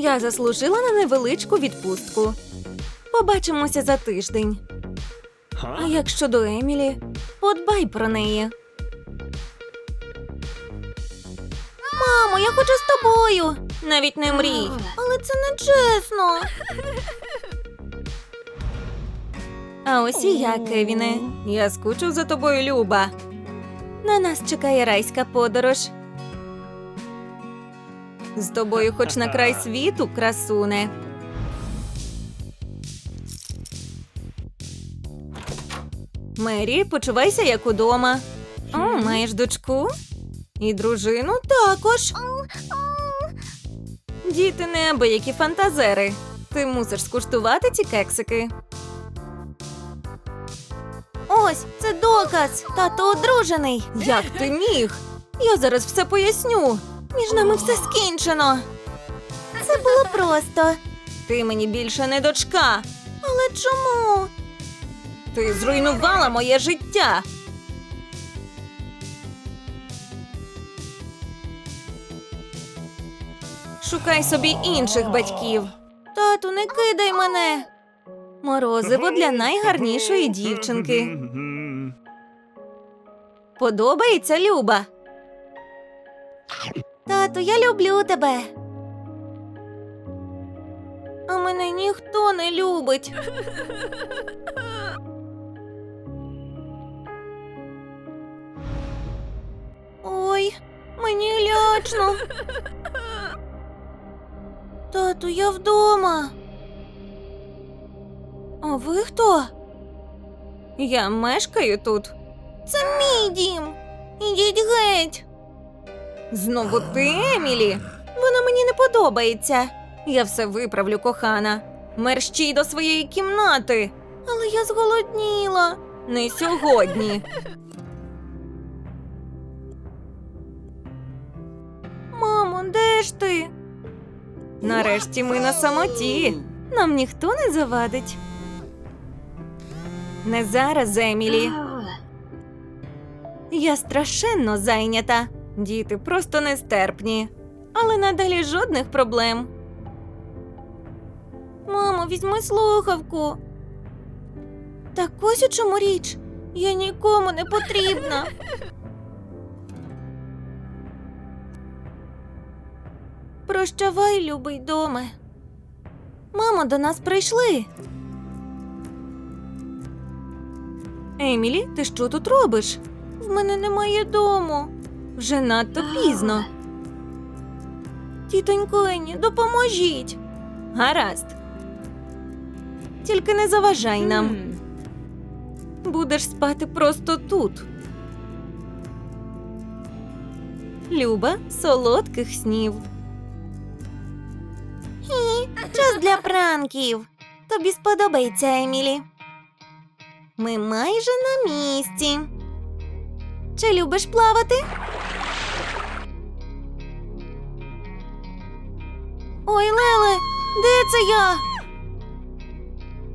Я заслужила на невеличку відпустку. Побачимося за тиждень. А як щодо Емілі, подбай про неї. Мамо, я хочу з тобою. Навіть не мрій. Але це не чесно. А ось і я, Кевіне. Я скучив за тобою, Люба. На нас чекає райська подорож. З тобою хоч на край світу, красуне. Мері, почувайся як удома. О, маєш дочку? І дружину також. Діти неабиякі фантазери. Ти мусиш скуштувати ці кексики. Ось, це доказ. Тато одружений. Як ти міг? Я зараз все поясню. Між нами все скінчено. Це було просто. Ти мені більше не дочка. Але чому? Ти зруйнувала моє життя. Шукай собі інших батьків. Тату, не кидай мене. Морозиво для найгарнішої дівчинки. Подобається Люба. Тату, я люблю тебе. А мене ніхто не любить. Ой, мені лячно. Тату, я вдома. А ви хто? Я мешкаю тут. Це мій дім. Ідіть геть. Знову ти, Емілі? Вона мені не подобається. Я все виправлю, кохана. Мерщій до своєї кімнати. Але я зголодніла. Не сьогодні. Мамо, де ж ти? Нарешті ми на самоті. Нам ніхто не завадить. Не зараз, Емілі. Я страшенно зайнята. Діти просто нестерпні. Але надалі жодних проблем. Мамо, візьми слухавку. Так ось у чому річ. Я нікому не потрібна. Прощавай, любий доме. Мамо, до нас прийшли. Емілі, ти що тут робиш? В мене немає дому. Вже надто пізно. Тітонько Ені, допоможіть. Гаразд. Тільки не заважай нам. Будеш спати просто тут. Люба, солодких снів. І час для пранків. Тобі сподобається, Емілі. Ми майже на місці. Чи любиш плавати? Ой, Леле, де це я?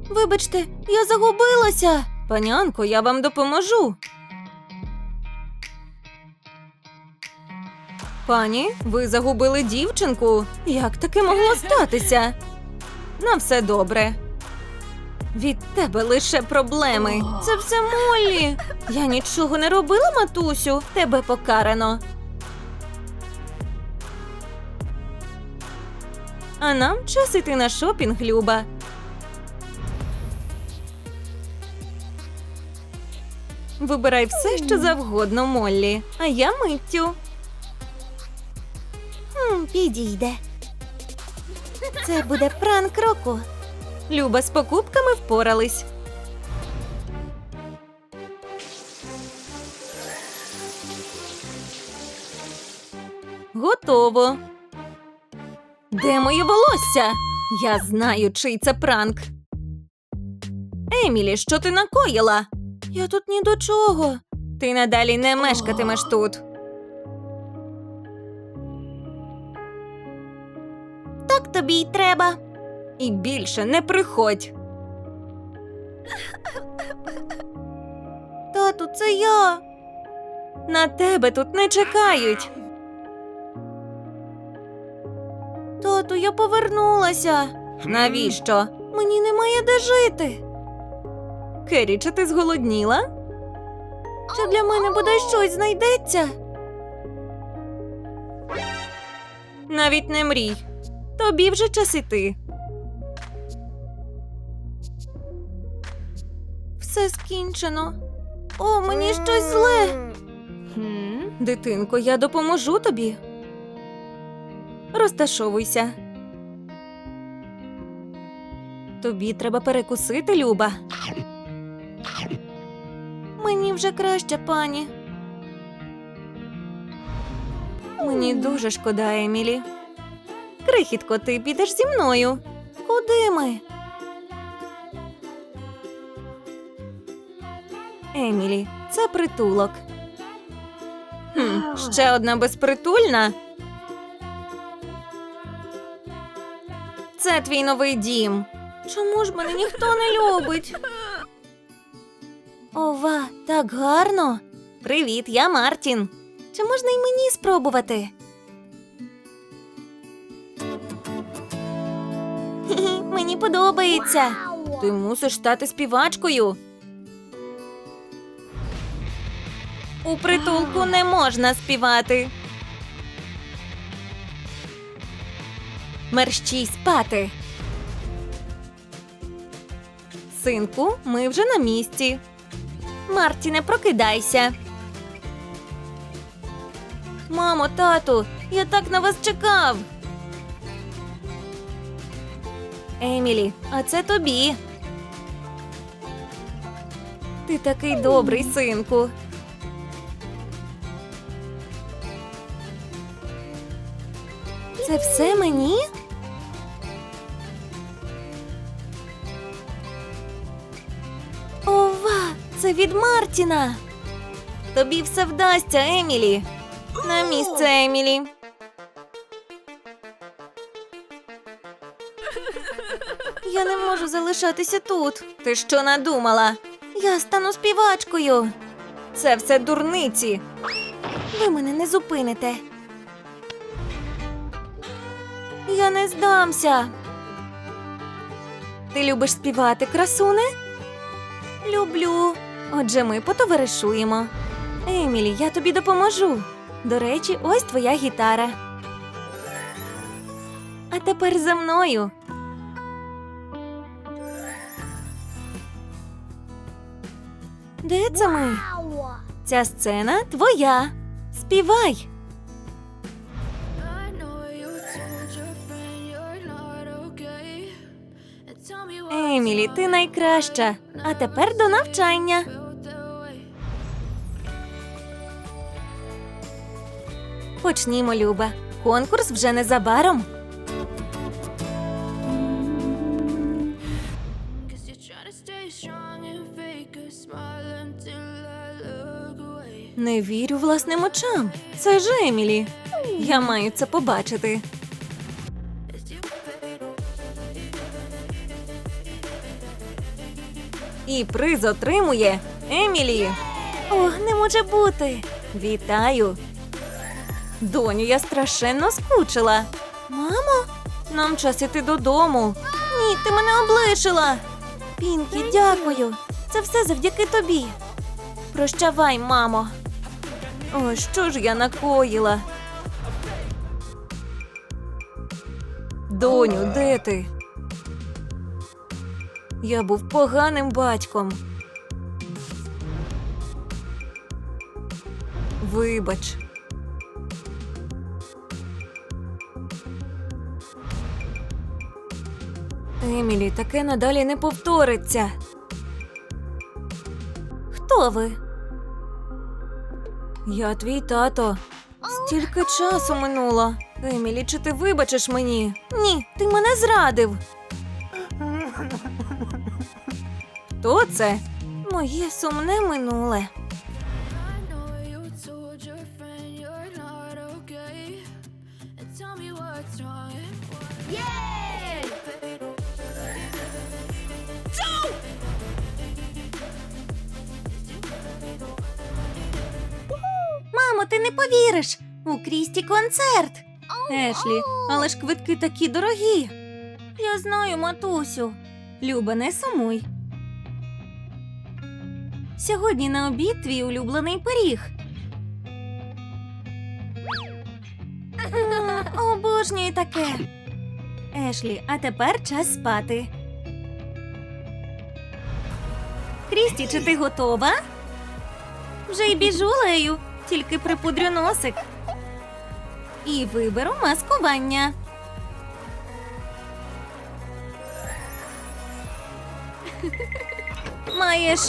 Вибачте, я загубилася. Панянко, я вам допоможу. Пані, ви загубили дівчинку. Як таке могло статися? На все добре. Від тебе лише проблеми. Це все Моллі. Я нічого не робила, матусю. Тебе покарано. А нам час іти на шопінг, Люба. Вибирай все, що завгодно, Моллі, а я миттю. Хм, підійде. Це буде пранк року. Люба з покупками впорались. Готово. Де моє волосся? Я знаю, чий це пранк. Емілі, що ти накоїла? Я тут ні до чого. Ти надалі не мешкатимеш тут. Так тобі й треба. І більше не приходь. Тату, це я. На тебе тут не чекають. Тату, я повернулася. Навіщо? Мені немає де жити. Кері, чи ти зголодніла? Чи для мене буде щось знайдеться? Навіть не мрій. Тобі вже час іти. Все скінчено. О, мені щось зле. Дитинко, я допоможу тобі. Розташовуйся. Тобі треба перекусити, Люба. Мені вже краще, пані. Мені дуже шкода, Емілі. Крихітко, ти підеш зі мною. Куди ми? Емілі, це притулок. Хм, ще одна безпритульна. Це твій новий дім. Чому ж мене ніхто не любить? Ова, так гарно. Привіт, я Мартін. Чи можна й мені спробувати? Хі-хі, Мені подобається. Ти мусиш стати співачкою. У притулку не можна співати. Мерщій спати. Синку, ми вже на місці. Мартіне, прокидайся. Мамо, тату, я так на вас чекав. Емілі, а це тобі. Ти такий добрий, синку. Це все мені? Це від Мартіна. Тобі все вдасться, Емілі. На місце, Емілі. Я не можу залишатися тут. Ти що надумала? Я стану співачкою. Це все дурниці. Ви мене не зупините. Я не здамся. Ти любиш співати, красуне? Люблю. Отже, ми потоваришуємо. Емілі, я тобі допоможу. До речі, ось твоя гітара. А тепер за мною. Де це ми? Ця сцена твоя. Співай. Емілі, ти найкраща. А тепер до навчання. Почнімо, Люба. Конкурс вже незабаром. Не вірю власним очам. Це ж Емілі. Я маю це побачити. І приз отримує Емілі. О, не може бути. Вітаю. Доню, я страшенно скучила. Мамо, нам час іти додому. Ні, ти мене облишила. Пінкі, дякую. Це все завдяки тобі. Прощавай, мамо. О, що ж я накоїла? Доню, де ти? Я був поганим батьком. Вибач. Емілі, таке надалі не повториться. Хто ви? Я твій тато. Стільки часу минуло. Емілі, чи ти вибачиш мені? Ні, ти мене зрадив. Хто це? Моє сумне минуле. Мамо, ти не повіриш. У Крісті концерт. Ешлі, але ж квитки такі дорогі. Я знаю, матусю. Люба, не сумуй. Сьогодні на обід твій улюблений пиріг. М, Обожнюю таке. Ешлі, а тепер час спати. Крісті, чи ти готова? Вже й біжу лею, тільки припудрю носик. І виберу маскування. Маєш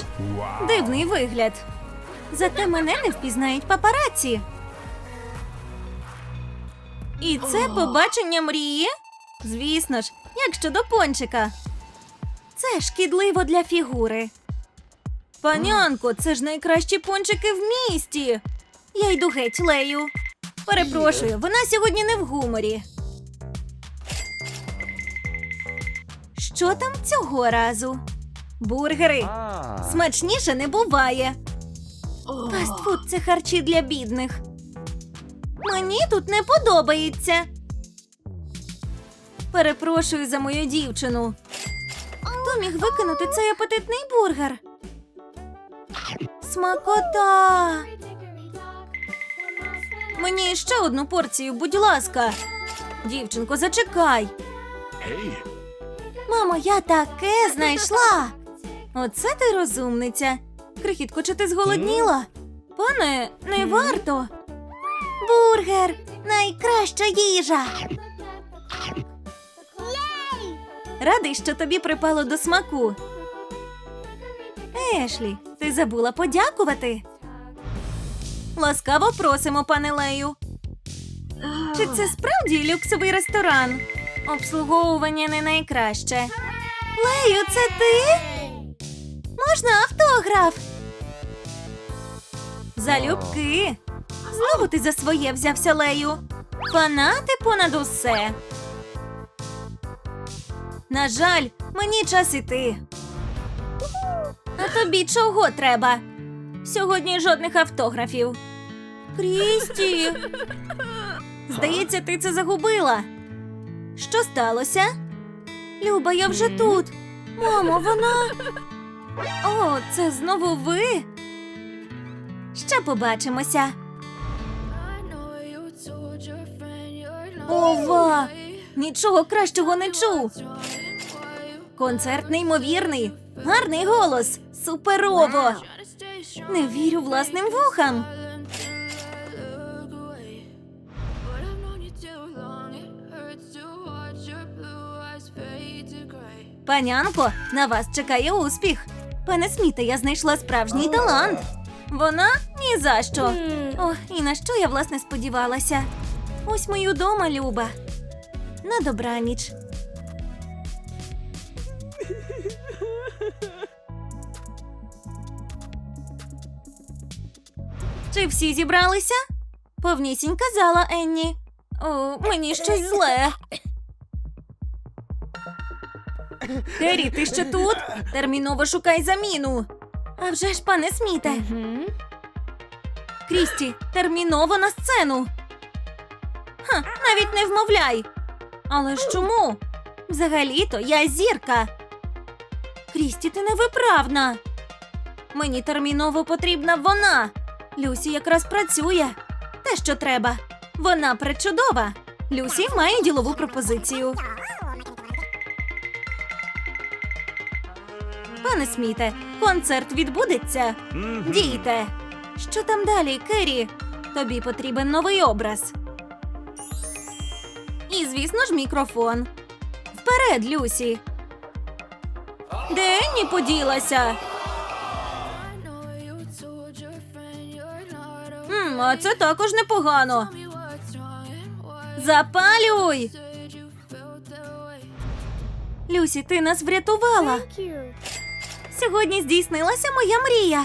дивний вигляд. Зате мене не впізнають папараці. І це побачення мрії? Звісно ж, як щодо пончика. Це шкідливо для фігури. Панянко, це ж найкращі пончики в місті. Я йду геть, Лею. Перепрошую, вона сьогодні не в гуморі. Що там цього разу? Бургери. Смачніше не буває. Фастфуд це харчі для бідних. Мені тут не подобається. Перепрошую за мою дівчину. Хто міг викинути цей апетитний бургер? Смакота. Мені ще одну порцію, будь ласка. Дівчинко, зачекай. Мамо, я таке знайшла. Оце ти розумниця. Крихітко, чи ти зголодніла? Пане, не варто. Бургер найкраща їжа. Радий, що тобі припало до смаку. Ешлі, ти забула подякувати. Ласкаво просимо, пане Лею. Чи це справді люксовий ресторан? Обслуговування не найкраще. Лею, це ти? Можна автограф? Залюбки. Знову ти за своє взявся Лею. Фанати понад усе. На жаль, мені час іти. А тобі чого треба? Сьогодні жодних автографів. Крісті. Здається, ти це загубила. Що сталося? Люба, я вже тут. Мамо, вона. О, це знову ви. Ще побачимося. Ова! Нічого кращого не чув. Концерт неймовірний. Гарний голос. Суперово. Не вірю власним вухам. Панянко, на вас чекає успіх. Пане Сміте, я знайшла справжній талант. Вона ні за що. О, і на що я власне сподівалася? Ось ми й удома, Люба. На добраніч. Чи всі зібралися? Повнісінька зала Енні. О, мені щось зле. Керрі, ти ще тут? Терміново шукай заміну. А вже ж, пане Сміте. Крісті, терміново на сцену. Ха, навіть не вмовляй. Але ж чому? Взагалі-то я зірка. Крісті, ти невиправна. Мені терміново потрібна вона. Люсі якраз працює. Те, що треба. Вона пречудова. Люсі має ділову пропозицію. Пане Сміте, концерт відбудеться. Дійте. Що там далі, Керрі? Тобі потрібен новий образ. І, звісно ж, мікрофон. Вперед, Люсі. Де Енні поділася? М, а це також непогано. Запалюй! Люсі, ти нас врятувала. Сьогодні здійснилася моя мрія.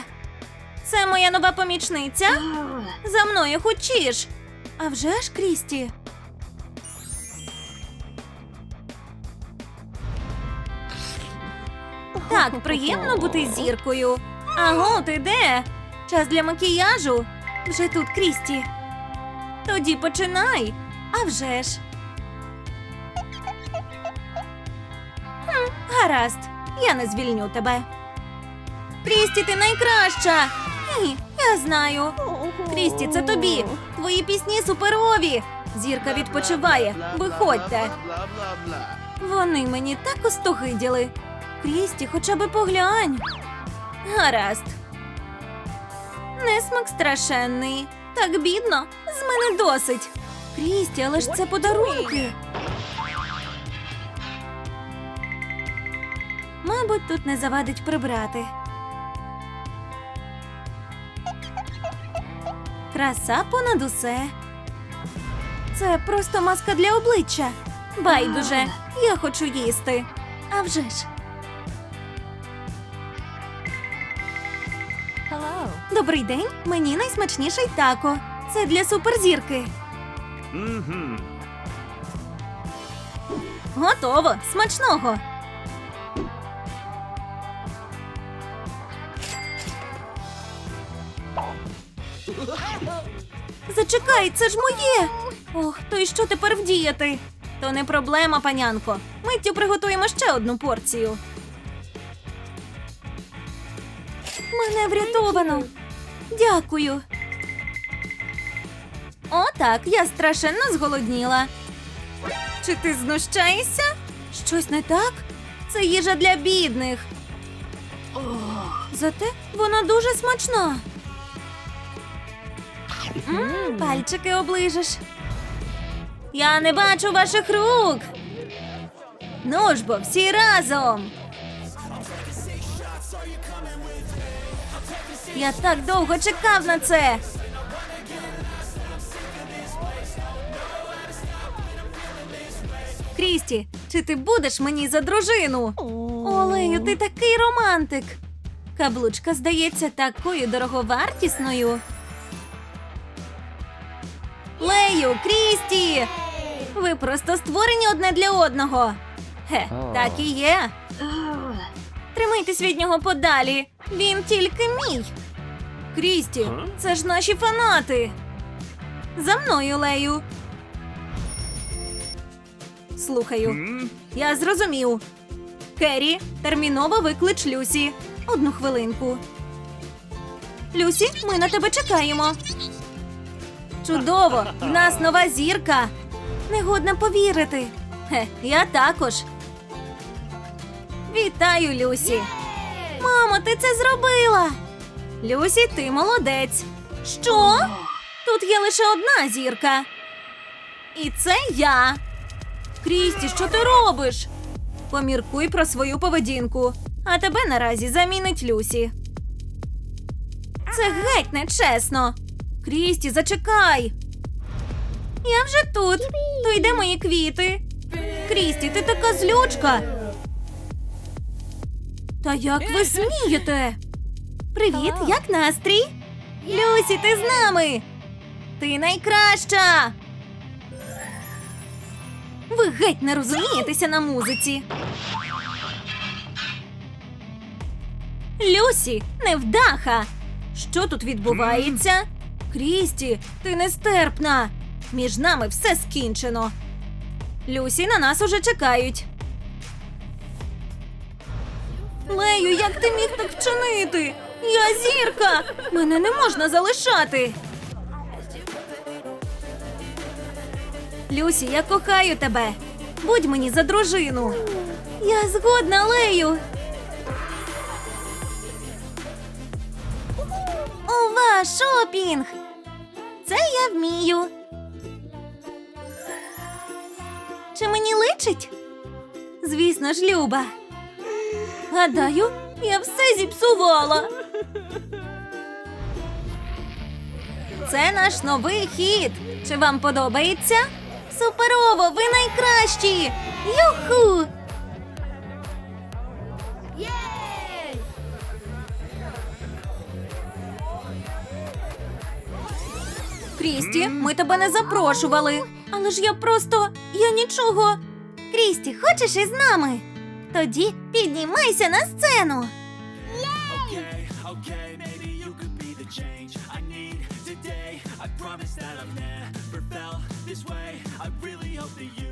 Це моя нова помічниця. За мною хочеш. А вже ж, Крісті. Так, приємно бути зіркою. Аго, ти де? Час для макіяжу. Вже тут, Крісті. Тоді починай. А вже ж. Хм, гаразд, я не звільню тебе. Крісті, ти найкраща. Ні, я знаю. Крісті, це тобі. Твої пісні суперові. Зірка відпочиває. Виходьте. Вони мені так остогиділи. Крісті, хоча би поглянь. Гаразд. Несмак страшенний. Так бідно. З мене досить. Крісті, але ж це подарунки. Мабуть, тут не завадить прибрати. Краса понад усе. Це просто маска для обличчя. Байдуже, я хочу їсти. А вже ж. Добрий день, мені найсмачніший тако. Це для суперзірки. Готово, смачного. Зачекай, це ж моє. Ох, то й що тепер вдіяти? То не проблема, панянко. Миттю приготуємо ще одну порцію. Мене врятовано. Дякую. О, так, я страшенно зголодніла. Чи ти знущаєшся? Щось не так? Це їжа для бідних. Зате вона дуже смачна. Пальчики оближеш. Я не бачу ваших рук. Ну ж бо, всі разом. Я так довго чекав на це. Крісті, чи ти будеш мені за дружину? Олею, ти такий романтик. Каблучка здається такою дороговартісною. Лею, Крісті! Ви просто створені одне для одного. Ге, так і є. Тримайтесь від нього подалі. Він тільки мій. Крісті, це ж наші фанати. За мною, Лею. Слухаю. Я зрозумів. Керрі, терміново виклич Люсі. Одну хвилинку. Люсі, ми на тебе чекаємо. Чудово! В нас нова зірка. Негодно повірити. Хе, я також. Вітаю, Люсі. Мамо, ти це зробила. Люсі, ти молодець. Що? Тут є лише одна зірка. І це я. Крісті, що ти робиш? Поміркуй про свою поведінку, а тебе наразі замінить Люсі. Це геть нечесно. Крісті, зачекай. Я вже тут. То йде мої квіти. Крісті, ти така злючка. Та як ви смієте? Привіт, як настрій? Люсі, ти з нами. Ти найкраща. Ви геть не розумієтеся на музиці. Люсі, невдаха! Що тут відбувається? Крісті, ти нестерпна. Між нами все скінчено. Люсі на нас уже чекають. Лею, як ти міг так вчинити? Я зірка! Мене не можна залишати. Люсі, я кохаю тебе. Будь мені за дружину. Я згодна, Лею. Ова, шопінг! Це я вмію. Чи мені личить? Звісно ж, Люба. Гадаю, я все зіпсувала. Це наш новий хід. Чи вам подобається? Суперово, ви найкращі! Юху! Крісті, ми тебе не запрошували. Але ж я просто. я нічого. Крісті, хочеш із нами? Тоді піднімайся на сцену. Okay, okay, maybe you could be the change I need today. I promise that I've never felt this way. I of the